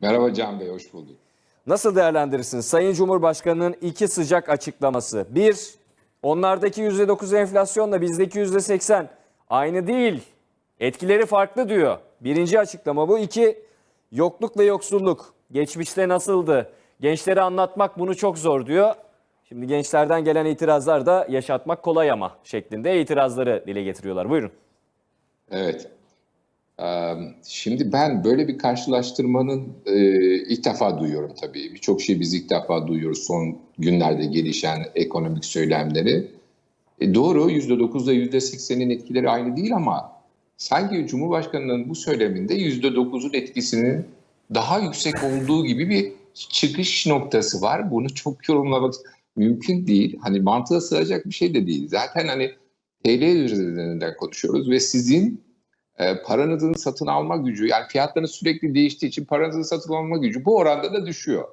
Merhaba Can Bey, hoş bulduk. Nasıl değerlendirirsiniz Sayın Cumhurbaşkanı'nın iki sıcak açıklaması? Bir, onlardaki %9 enflasyonla bizdeki %80 aynı değil. Etkileri farklı diyor. Birinci açıklama bu. İki, yokluk ve yoksulluk. Geçmişte nasıldı? Gençlere anlatmak bunu çok zor diyor. Şimdi gençlerden gelen itirazlar da yaşatmak kolay ama şeklinde itirazları dile getiriyorlar. Buyurun. Evet. Şimdi ben böyle bir karşılaştırmanın e, ilk defa duyuyorum tabii. Birçok şey biz ilk defa duyuyoruz son günlerde gelişen ekonomik söylemleri. E doğru %9'da %80'in etkileri aynı değil ama sanki Cumhurbaşkanı'nın bu söyleminde %9'un etkisinin daha yüksek olduğu gibi bir çıkış noktası var. Bunu çok yorumlamak mümkün değil. Hani mantığa sığacak bir şey de değil. Zaten hani TL üzerinden konuşuyoruz ve sizin e, paranızın satın alma gücü yani fiyatların sürekli değiştiği için paranızın satın alma gücü bu oranda da düşüyor.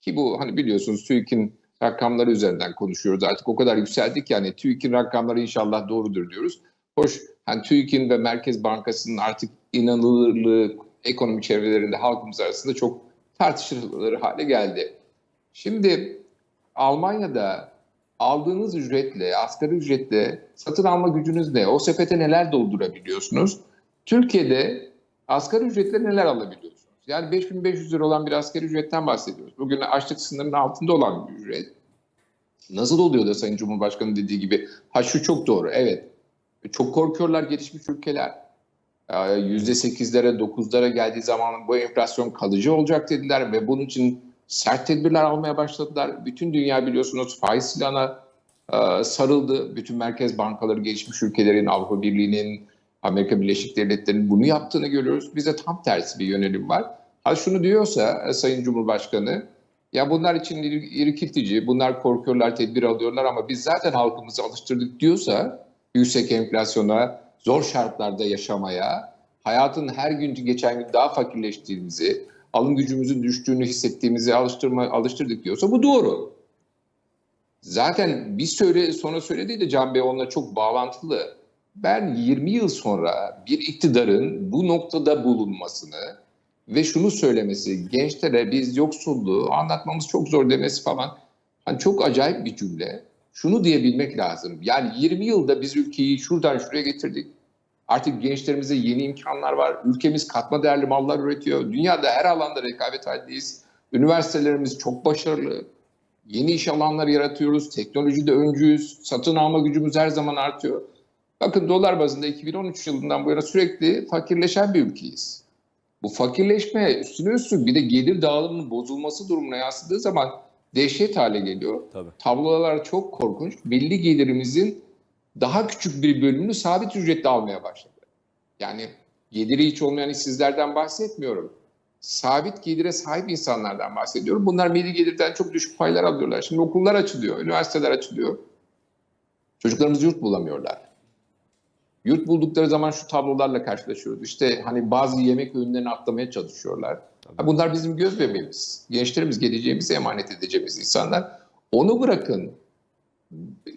Ki bu hani biliyorsunuz TÜİK'in rakamları üzerinden konuşuyoruz artık o kadar yükseldik yani TÜİK'in rakamları inşallah doğrudur diyoruz. Hoş hani TÜİK'in ve Merkez Bankası'nın artık inanılırlığı ekonomi çevrelerinde halkımız arasında çok tartışılır hale geldi. Şimdi Almanya'da aldığınız ücretle, asgari ücretle satın alma gücünüz ne? O sepete neler doldurabiliyorsunuz? Türkiye'de asgari ücretle neler alabiliyorsunuz? Yani 5500 lira olan bir asgari ücretten bahsediyoruz. Bugün açlık sınırının altında olan bir ücret. Nasıl oluyor da Sayın Cumhurbaşkanı dediği gibi? Ha şu çok doğru, evet. Çok korkuyorlar gelişmiş ülkeler. Ee, %8'lere, 9'lara geldiği zaman bu enflasyon kalıcı olacak dediler ve bunun için sert tedbirler almaya başladılar. Bütün dünya biliyorsunuz faiz silahına e, sarıldı. Bütün merkez bankaları, gelişmiş ülkelerin, Avrupa Birliği'nin, Amerika Birleşik Devletleri'nin bunu yaptığını görüyoruz. Bize tam tersi bir yönelim var. Ha şunu diyorsa e, Sayın Cumhurbaşkanı, ya bunlar için ir- irkiltici, bunlar korkuyorlar, tedbir alıyorlar ama biz zaten halkımızı alıştırdık diyorsa yüksek enflasyona, zor şartlarda yaşamaya, hayatın her gün geçen gün daha fakirleştiğimizi, alım gücümüzün düştüğünü hissettiğimizi alıştırma, alıştırdık diyorsa bu doğru. Zaten bir söyle sonra söylediği de Can Bey onunla çok bağlantılı. Ben 20 yıl sonra bir iktidarın bu noktada bulunmasını ve şunu söylemesi, gençlere biz yoksulluğu anlatmamız çok zor demesi falan hani çok acayip bir cümle. Şunu diyebilmek lazım. Yani 20 yılda biz ülkeyi şuradan şuraya getirdik. Artık gençlerimize yeni imkanlar var. Ülkemiz katma değerli mallar üretiyor. Dünyada her alanda rekabet halindeyiz. Üniversitelerimiz çok başarılı. Yeni iş alanları yaratıyoruz. Teknolojide öncüyüz. Satın alma gücümüz her zaman artıyor. Bakın dolar bazında 2013 yılından bu yana sürekli fakirleşen bir ülkeyiz. Bu fakirleşme üstüne üstlük bir de gelir dağılımının bozulması durumuna yansıdığı zaman dehşet hale geliyor. Tabii. Tablolar çok korkunç. Milli gelirimizin daha küçük bir bölümünü sabit ücretle almaya başladı. Yani geliri hiç olmayan işsizlerden bahsetmiyorum. Sabit gelire sahip insanlardan bahsediyorum. Bunlar milli gelirden çok düşük paylar alıyorlar. Şimdi okullar açılıyor, üniversiteler açılıyor. Çocuklarımız yurt bulamıyorlar. Yurt buldukları zaman şu tablolarla karşılaşıyoruz. İşte hani bazı yemek öğünlerini atlamaya çalışıyorlar. Ha, Bunlar bizim göz bebeğimiz. Gençlerimiz geleceğimize emanet edeceğimiz insanlar. Onu bırakın.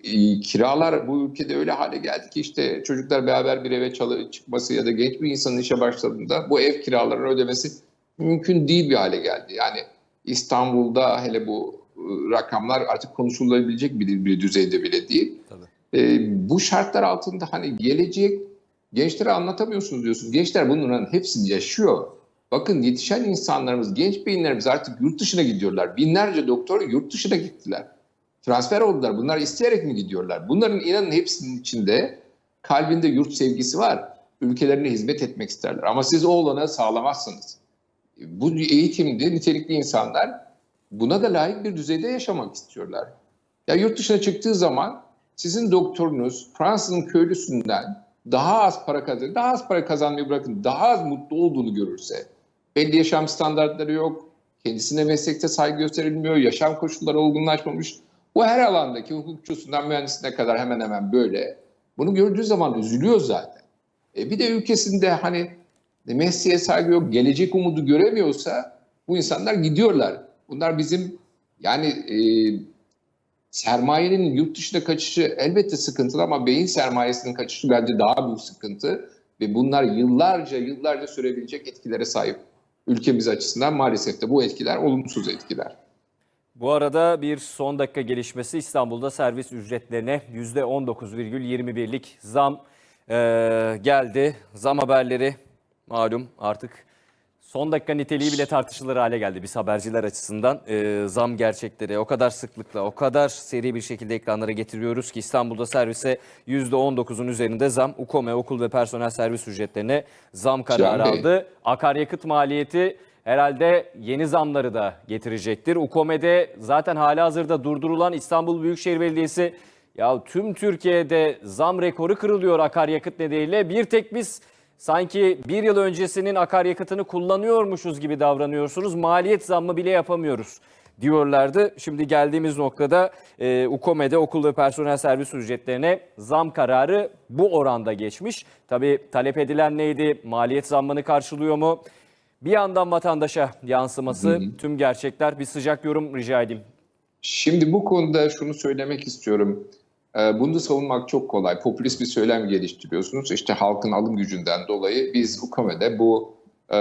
E, Kiralar bu ülkede öyle hale geldi ki işte çocuklar beraber bir eve çıkması ya da genç bir insanın işe başladığında bu ev kiralarını ödemesi mümkün değil bir hale geldi. Yani İstanbul'da hele bu e, rakamlar artık konuşulabilecek bir, bir düzeyde bile değil. Tabii. E, bu şartlar altında hani gelecek gençlere anlatamıyorsunuz diyorsunuz. Gençler bunların hepsini yaşıyor. Bakın yetişen insanlarımız, genç beyinlerimiz artık yurt dışına gidiyorlar. Binlerce doktor yurt dışına gittiler. Transfer oldular. Bunlar isteyerek mi gidiyorlar? Bunların inanın hepsinin içinde kalbinde yurt sevgisi var. Ülkelerine hizmet etmek isterler. Ama siz o olanağı sağlamazsınız. Bu eğitimde nitelikli insanlar buna da layık bir düzeyde yaşamak istiyorlar. Ya yurt dışına çıktığı zaman sizin doktorunuz Fransa'nın köylüsünden daha az para kazanıyor, daha az para kazanmayı bırakın, daha az mutlu olduğunu görürse, belli yaşam standartları yok, kendisine meslekte saygı gösterilmiyor, yaşam koşulları olgunlaşmamış. Bu her alandaki hukukçusundan mühendisine kadar hemen hemen böyle. Bunu gördüğü zaman üzülüyor zaten. E bir de ülkesinde hani mesleğe saygı yok, gelecek umudu göremiyorsa bu insanlar gidiyorlar. Bunlar bizim yani e, sermayenin yurt dışına kaçışı elbette sıkıntılı ama beyin sermayesinin kaçışı bence daha büyük sıkıntı ve bunlar yıllarca yıllarca sürebilecek etkilere sahip. ülkemiz açısından maalesef de bu etkiler olumsuz etkiler. Bu arada bir son dakika gelişmesi İstanbul'da servis ücretlerine %19,21'lik zam e, geldi. Zam haberleri malum artık son dakika niteliği bile tartışılır hale geldi biz haberciler açısından. E, zam gerçekleri o kadar sıklıkla, o kadar seri bir şekilde ekranlara getiriyoruz ki İstanbul'da servise %19'un üzerinde zam. UKOME okul ve personel servis ücretlerine zam kararı Can Bey. aldı. Akaryakıt maliyeti herhalde yeni zamları da getirecektir. UKOME'de zaten hali hazırda durdurulan İstanbul Büyükşehir Belediyesi ya tüm Türkiye'de zam rekoru kırılıyor akaryakıt nedeniyle. Bir tek biz sanki bir yıl öncesinin akaryakıtını kullanıyormuşuz gibi davranıyorsunuz. Maliyet zammı bile yapamıyoruz diyorlardı. Şimdi geldiğimiz noktada e, UKOME'de okul ve personel servis ücretlerine zam kararı bu oranda geçmiş. Tabii talep edilen neydi? Maliyet zammını karşılıyor mu? Bir yandan vatandaşa yansıması tüm gerçekler. Bir sıcak yorum rica edeyim. Şimdi bu konuda şunu söylemek istiyorum. Ee, Bunu da savunmak çok kolay. Popülist bir söylem geliştiriyorsunuz. İşte halkın alım gücünden dolayı biz UKOME'de bu e,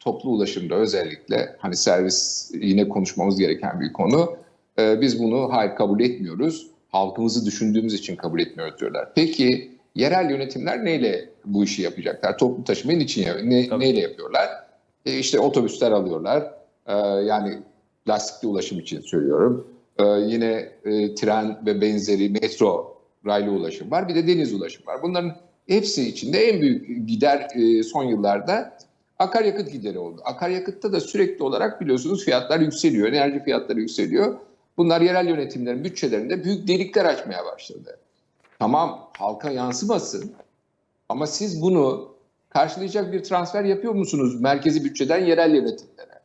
toplu ulaşımda özellikle hani servis yine konuşmamız gereken bir konu. E, biz bunu hayır kabul etmiyoruz. Halkımızı düşündüğümüz için kabul etmiyoruz diyorlar. Peki yerel yönetimler neyle bu işi yapacaklar? Toplu taşımayı için ne, Tabii. neyle yapıyorlar? E, işte otobüsler alıyorlar. E, yani lastikli ulaşım için söylüyorum. Ee, yine e, tren ve benzeri metro raylı ulaşım var. Bir de deniz ulaşım var. Bunların hepsi içinde en büyük gider e, son yıllarda akaryakıt gideri oldu. Akaryakıtta da sürekli olarak biliyorsunuz fiyatlar yükseliyor. Enerji fiyatları yükseliyor. Bunlar yerel yönetimlerin bütçelerinde büyük delikler açmaya başladı. Tamam halka yansımasın ama siz bunu karşılayacak bir transfer yapıyor musunuz merkezi bütçeden yerel yönetimlere?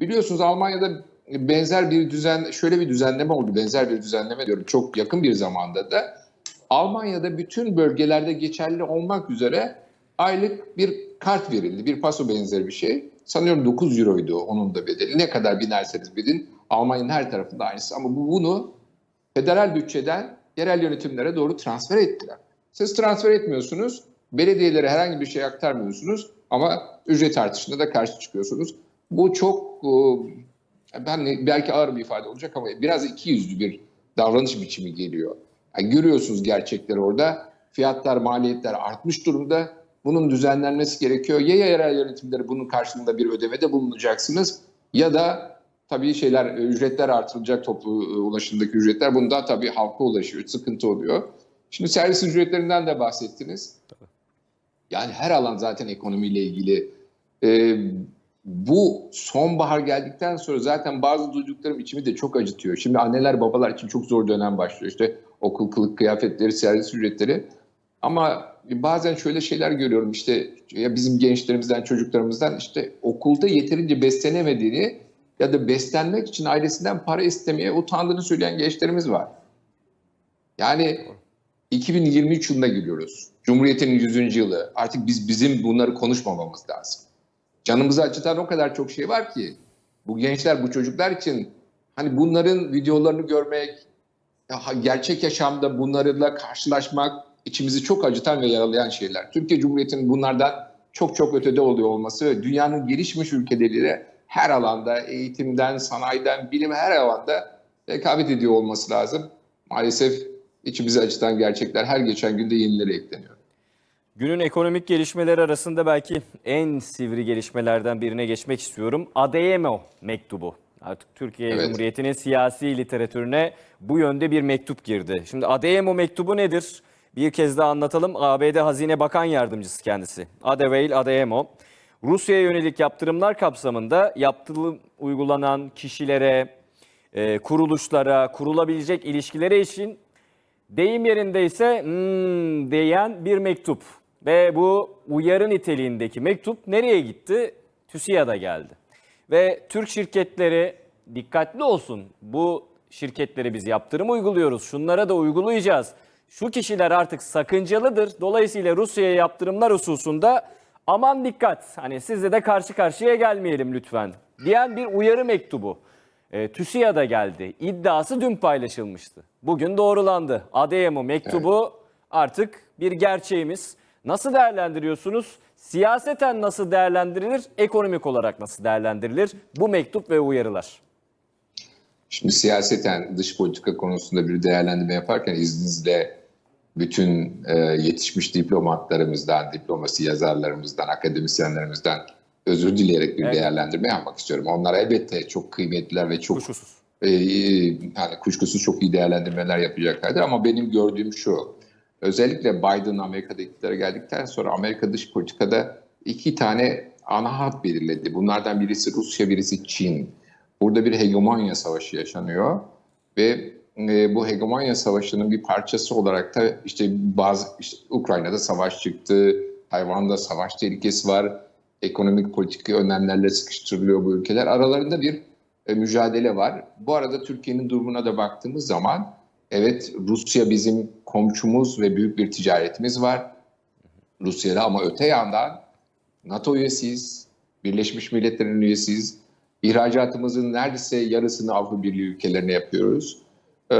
Biliyorsunuz Almanya'da benzer bir düzen, şöyle bir düzenleme oldu. Benzer bir düzenleme diyorum. Çok yakın bir zamanda da Almanya'da bütün bölgelerde geçerli olmak üzere aylık bir kart verildi. Bir paso benzeri bir şey. Sanıyorum 9 euroydu onun da bedeli. Ne kadar binerseniz binin Almanya'nın her tarafında aynısı. Ama bu bunu federal bütçeden yerel yönetimlere doğru transfer ettiler. Siz transfer etmiyorsunuz, belediyelere herhangi bir şey aktarmıyorsunuz ama ücret artışında da karşı çıkıyorsunuz. Bu çok e, ben belki ağır bir ifade olacak ama biraz iki yüzlü bir davranış biçimi geliyor. Yani görüyorsunuz gerçekleri orada. Fiyatlar, maliyetler artmış durumda. Bunun düzenlenmesi gerekiyor. Ya yerel yönetimleri bunun karşılığında bir ödemede bulunacaksınız ya da tabii şeyler ücretler artırılacak toplu e, ulaşımdaki ücretler. Bunda tabii halka ulaşıyor, sıkıntı oluyor. Şimdi servis ücretlerinden de bahsettiniz. Yani her alan zaten ekonomiyle ilgili. Ee, bu sonbahar geldikten sonra zaten bazı duyduklarım içimi de çok acıtıyor. Şimdi anneler babalar için çok zor dönem başlıyor. İşte okul kılık kıyafetleri, servis ücretleri. Ama bazen şöyle şeyler görüyorum işte ya bizim gençlerimizden, çocuklarımızdan işte okulda yeterince beslenemediğini ya da beslenmek için ailesinden para istemeye utandığını söyleyen gençlerimiz var. Yani 2023 yılına giriyoruz. Cumhuriyet'in 100. yılı. Artık biz bizim bunları konuşmamamız lazım. Canımızı acıtan o kadar çok şey var ki bu gençler, bu çocuklar için hani bunların videolarını görmek, gerçek yaşamda bunlarla karşılaşmak içimizi çok acıtan ve yaralayan şeyler. Türkiye Cumhuriyeti'nin bunlardan çok çok ötede oluyor olması ve dünyanın gelişmiş ülkeleriyle her alanda, eğitimden, sanayiden, bilim her alanda rekabet ediyor olması lazım. Maalesef içimizi acıtan gerçekler her geçen günde yenileri ekleniyor. Günün ekonomik gelişmeleri arasında belki en sivri gelişmelerden birine geçmek istiyorum. ADMO mektubu. Artık Türkiye Evet. Cumhuriyeti'nin siyasi literatürüne bu yönde bir mektup girdi. Şimdi ADMO mektubu nedir? Bir kez daha anlatalım. ABD Hazine Bakan Yardımcısı kendisi. Adeveil Adeyemo. Rusya'ya yönelik yaptırımlar kapsamında yaptırım uygulanan kişilere, e, kuruluşlara, kurulabilecek ilişkilere için Deyim yerinde ise "Hmm" diyen bir mektup. Ve bu uyarı niteliğindeki mektup nereye gitti? TÜSİAD'a geldi. Ve Türk şirketleri dikkatli olsun. Bu şirketlere biz yaptırım uyguluyoruz. Şunlara da uygulayacağız. Şu kişiler artık sakıncalıdır. Dolayısıyla Rusya'ya yaptırımlar hususunda aman dikkat. Hani sizle de karşı karşıya gelmeyelim lütfen. Diyen bir uyarı mektubu. E, TÜSİAD'a geldi. İddiası dün paylaşılmıştı. Bugün doğrulandı. ADMO mektubu artık bir gerçeğimiz. Nasıl değerlendiriyorsunuz? Siyaseten nasıl değerlendirilir, ekonomik olarak nasıl değerlendirilir bu mektup ve uyarılar? Şimdi siyaseten dış politika konusunda bir değerlendirme yaparken izninizle bütün e, yetişmiş diplomatlarımızdan, diplomasi yazarlarımızdan, akademisyenlerimizden özür dileyerek bir Evet. değerlendirme yapmak istiyorum. Onlar elbette çok kıymetliler ve çok Kuşkusuz. e, yani kuşkusuz çok iyi değerlendirmeler yapacaklardır ama benim gördüğüm şu. Özellikle Biden Amerika'da iktidara geldikten sonra Amerika dış politikada iki tane ana hat belirledi. Bunlardan birisi Rusya, birisi Çin. Burada bir hegemonya savaşı yaşanıyor ve e, bu hegemonya savaşının bir parçası olarak da işte bazı işte Ukrayna'da savaş çıktı, Tayvan'da savaş tehlikesi var, ekonomik politik önlemlerle sıkıştırılıyor bu ülkeler. Aralarında bir e, mücadele var. Bu arada Türkiye'nin durumuna da baktığımız zaman evet Rusya bizim komşumuz ve büyük bir ticaretimiz var Rusya'da ama öte yandan NATO üyesiyiz, Birleşmiş Milletler'in üyesiyiz. İhracatımızın neredeyse yarısını Avrupa Birliği ülkelerine yapıyoruz. Ee,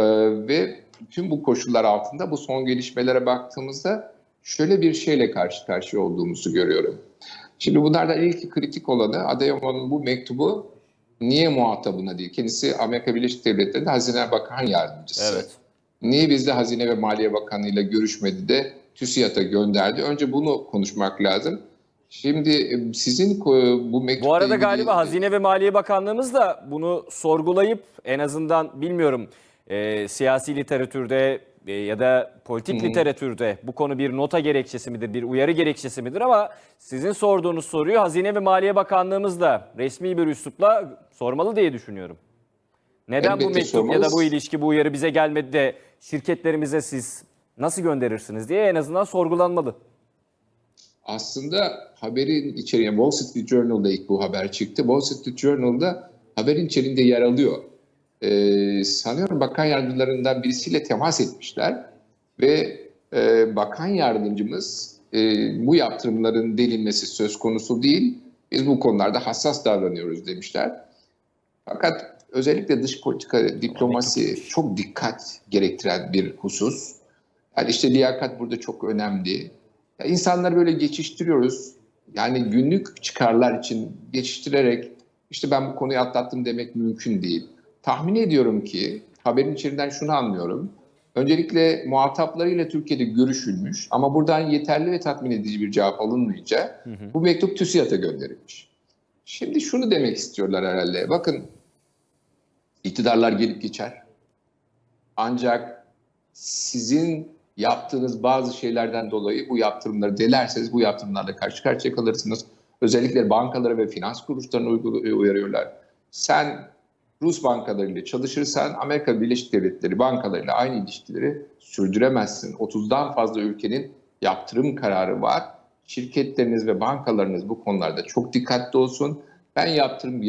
ve tüm bu koşullar altında bu son gelişmelere baktığımızda şöyle bir şeyle karşı karşıya olduğumuzu görüyorum. Şimdi bunlardan ilk kritik olanı Adeyomo'nun bu mektubu niye muhatabına değil? Kendisi Amerika Birleşik Devletleri'nde Hazine Bakan Yardımcısı. Evet. Niye bizde Hazine ve Maliye Bakanı ile görüşmedi de TÜSİAD'a gönderdi? Önce bunu konuşmak lazım. Şimdi e, sizin ko- bu mektupla Bu arada ilgili- galiba Hazine ve Maliye Bakanlığımız da bunu sorgulayıp en azından bilmiyorum e, siyasi literatürde e, ya da politik literatürde bu konu bir nota gerekçesi midir, bir uyarı gerekçesi midir ama sizin sorduğunuz soruyu Hazine ve Maliye Bakanlığımız da resmi bir üslupla sormalı diye düşünüyorum. Neden bu Elbette mektup ya da bu ilişki, bu uyarı bize gelmedi de şirketlerimize siz nasıl gönderirsiniz diye en azından sorgulanmalı. Aslında haberin içeriği, Wall Street Journal'da ilk bu haber çıktı. Wall Street Journal'da haberin içeriğinde yer alıyor. Ee, sanıyorum bakan yardımcılarından birisiyle temas etmişler ve e, bakan yardımcımız e, bu yaptırımların delinmesi söz konusu değil. Biz bu konularda hassas davranıyoruz demişler. Fakat özellikle dış politika, diplomasi çok dikkat gerektiren bir husus. Yani işte liyakat burada çok önemli. Ya insanları böyle geçiştiriyoruz. Yani günlük çıkarlar için geçiştirerek işte ben bu konuyu atlattım demek mümkün değil. Tahmin ediyorum ki haberin içeriğinden şunu anlıyorum. Öncelikle muhataplarıyla Türkiye'de görüşülmüş ama buradan yeterli ve tatmin edici bir cevap alınmayınca bu mektup TÜSİAD'a gönderilmiş. Şimdi şunu demek istiyorlar herhalde. Bakın iktidarlar gelip geçer. Ancak sizin yaptığınız bazı şeylerden dolayı bu yaptırımları delerseniz bu yaptırımlarla karşı karşıya kalırsınız. Özellikle bankalara ve finans kuruluşlarına uygul- uyarıyorlar. Sen Rus bankalarıyla çalışırsan Amerika Birleşik Devletleri bankalarıyla aynı ilişkileri sürdüremezsin. 30'dan fazla ülkenin yaptırım kararı var. Şirketleriniz ve bankalarınız bu konularda çok dikkatli olsun. Ben yaptırım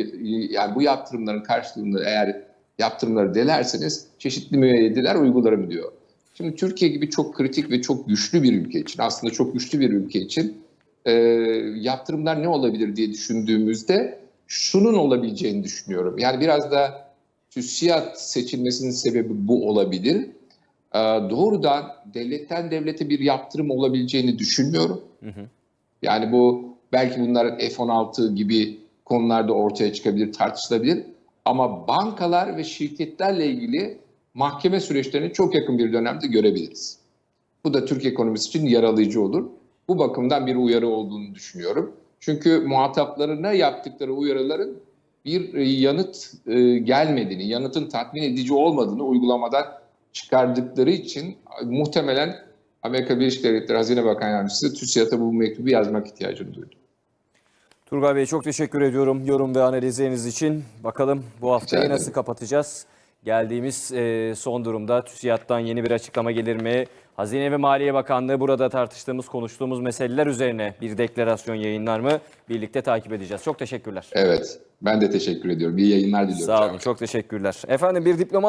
yani bu yaptırımların karşılığında eğer yaptırımları delerseniz çeşitli müeyyideler uygularım diyor. Şimdi Türkiye gibi çok kritik ve çok güçlü bir ülke için, aslında çok güçlü bir ülke için e, yaptırımlar ne olabilir diye düşündüğümüzde şunun olabileceğini düşünüyorum. Yani biraz da TÜSİAD seçilmesinin sebebi bu olabilir. E, doğrudan devletten devlete bir yaptırım olabileceğini düşünmüyorum. Yani bu belki bunların F-16 gibi konularda ortaya çıkabilir, tartışılabilir. Ama bankalar ve şirketlerle ilgili mahkeme süreçlerini çok yakın bir dönemde görebiliriz. Bu da Türk ekonomisi için yaralayıcı olur. Bu bakımdan bir uyarı olduğunu düşünüyorum. Çünkü muhataplarına yaptıkları uyarıların bir e, yanıt e, gelmediğini, yanıtın tatmin edici olmadığını uygulamadan çıkardıkları için muhtemelen Amerika Birleşik Devletleri Hazine Bakan Yardımcısı TÜSİAD'a bu mektubu yazmak ihtiyacını duydu. Turgay Bey çok teşekkür ediyorum yorum ve analizleriniz için. Bakalım bu haftayı nasıl kapatacağız? Geldiğimiz e, son durumda TÜSİAD'dan yeni bir açıklama gelir mi? Hazine ve Maliye Bakanlığı burada tartıştığımız, konuştuğumuz meseleler üzerine bir deklarasyon yayınlar mı? Birlikte takip edeceğiz. Çok teşekkürler. Evet, ben de teşekkür ediyorum. İyi yayınlar diliyorum. Sağ olun, çok teşekkürler. Efendim bir diploma